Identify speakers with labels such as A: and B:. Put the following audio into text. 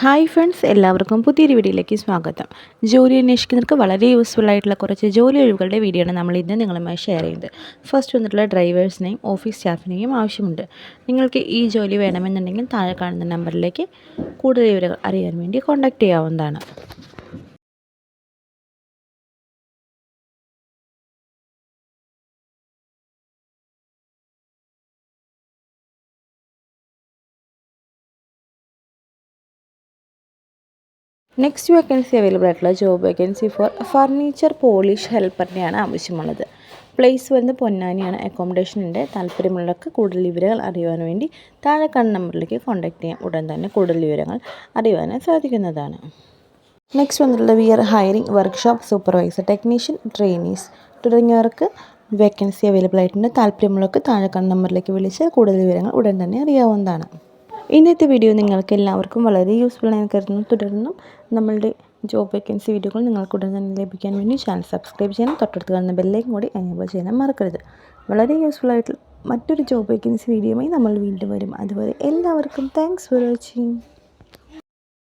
A: Hi friends എല്ലാവർക്കും പുതിയൊരു വീഡിയോയിലേക്ക് സ്വാഗതം. ജോലി അന്വേഷിക്കുന്നവർക്ക് വളരെ യൂസ്ഫുൾ ആയിട്ടുള്ള കുറച്ച് ജോലി ഒഴിവുകളുടെ വീഡിയോ ആണ് നമ്മൾ ഇന്ന് നിങ്ങളുമായി ഷെയർ ചെയ്യുന്നത്. ഫസ്റ്റ് വന്നിട്ടുള്ള ഡ്രൈവേഴ്സിനെയും ഓഫീസ് സ്റ്റാഫിനെയും ആവശ്യമുണ്ട്. നിങ്ങൾക്ക് ഈ ജോലി വേണമെന്നുണ്ടെങ്കിൽ താഴെ കാണുന്ന നമ്പറിലേക്ക് കൂടുതൽ വിവരങ്ങൾ അറിയാൻ വേണ്ടി കോൺടാക്റ്റ് ചെയ്യാവുന്നതാണ്. നെക്സ്റ്റ് വേക്കൻസി അവൈലബിൾ ആയിട്ടുള്ള job vacancy for furniture polish ഹെൽപ്പറിനെയാണ് ആവശ്യമുള്ളത്. പ്ലേസ് വരുന്നത് പൊന്നാനിയാണ്. അക്കോമഡേഷൻ ഉണ്ട്. താല്പര്യമുള്ളവർക്ക് കൂടുതൽ വിവരങ്ങൾ അറിയുവാൻ വേണ്ടി താഴെ കണ്ണ നമ്പറിലേക്ക് കോൺടാക്ട് ചെയ്യാം ഉടൻ തന്നെ കൂടുതൽ വിവരങ്ങൾ അറിയുവാൻ സാധിക്കുന്നതാണ്. നെക്സ്റ്റ് വന്നിട്ടുള്ള V R hiring workshop supervisor technician trainees തുടങ്ങിയവർക്ക് വേക്കൻസി അവൈലബിൾ ആയിട്ടുണ്ട്. താല്പര്യമുള്ളവർക്ക് താഴെ കണ്ണ നമ്പറിലേക്ക് വിളിച്ചാൽ കൂടുതൽ വിവരങ്ങൾ ഉടൻ തന്നെ അറിയാവുന്നതാണ്. ഇന്നത്തെ വീഡിയോ നിങ്ങൾക്ക് എല്ലാവർക്കും വളരെ യൂസ്ഫുൾ ആയി കരുതുന്നു. തുടർന്നും നമ്മളുടെ ജോബ് വേക്കൻസി വീഡിയോകൾ നിങ്ങൾക്ക് ഉടൻ തന്നെ ലഭിക്കാൻ വേണ്ടി ചാനൽ സബ്സ്ക്രൈബ് ചെയ്യാനും തൊട്ടടുത്ത് കാണുന്ന ബെല്ലേക്കും കൂടി എനേബിൾ ചെയ്യാൻ മറക്കരുത്. വളരെ യൂസ്ഫുൾ ആയിട്ടുള്ള മറ്റൊരു ജോബ് വേക്കൻസി വീഡിയോയുമായി നമ്മൾ വീണ്ടും വരും. അതുപോലെ എല്ലാവർക്കും താങ്ക്സ് ഫോർ വാച്ചിങ്